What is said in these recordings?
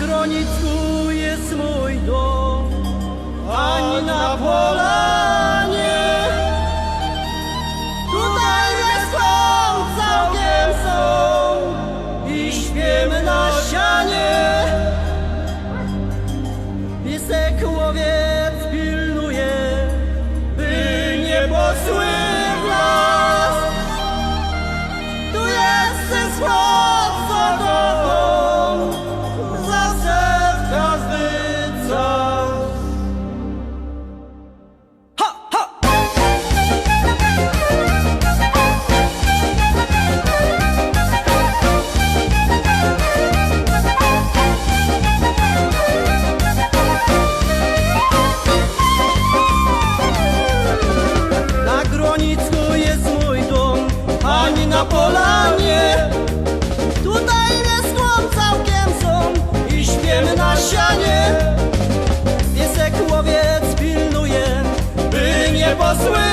Gronicku jest mój dom, ani na polanie. Ani na polanie. Tutaj wieschło całkiem są i śpiemy na sianie. Piesek łowiec pilnuje, by nie posły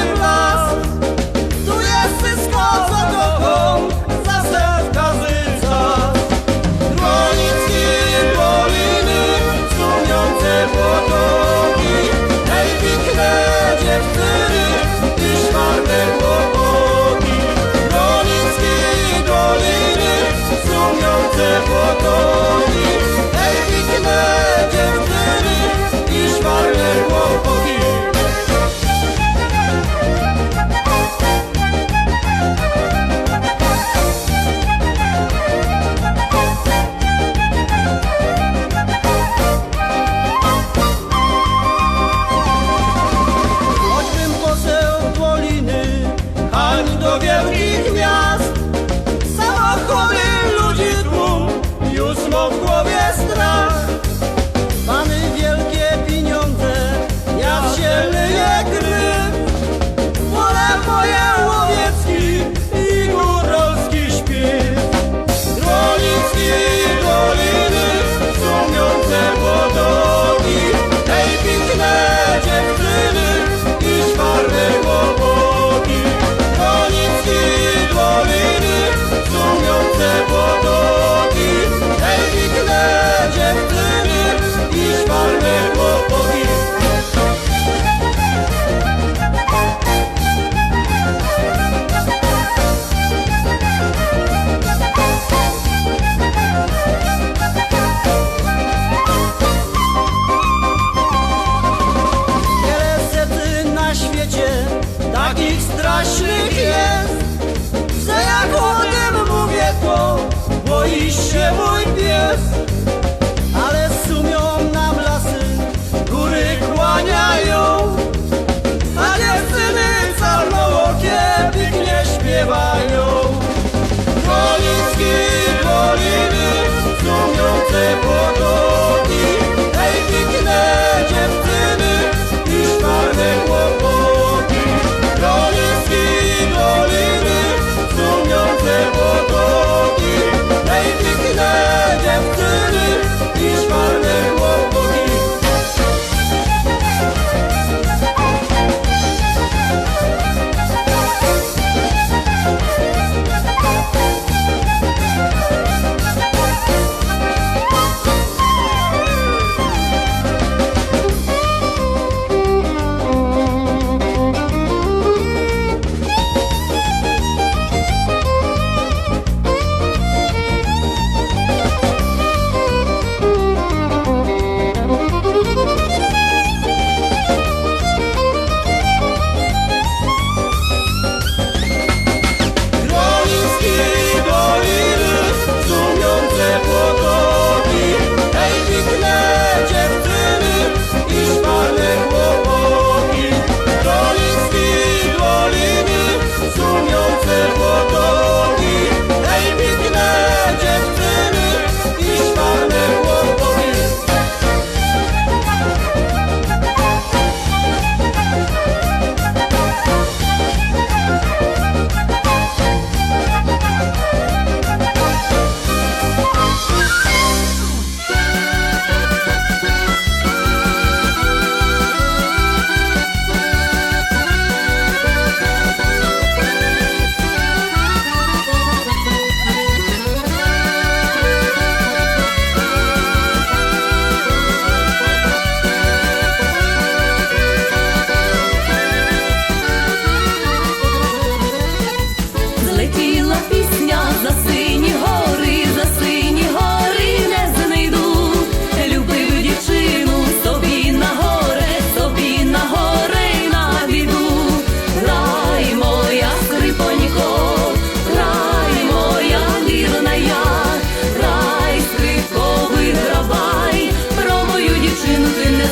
我需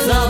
No.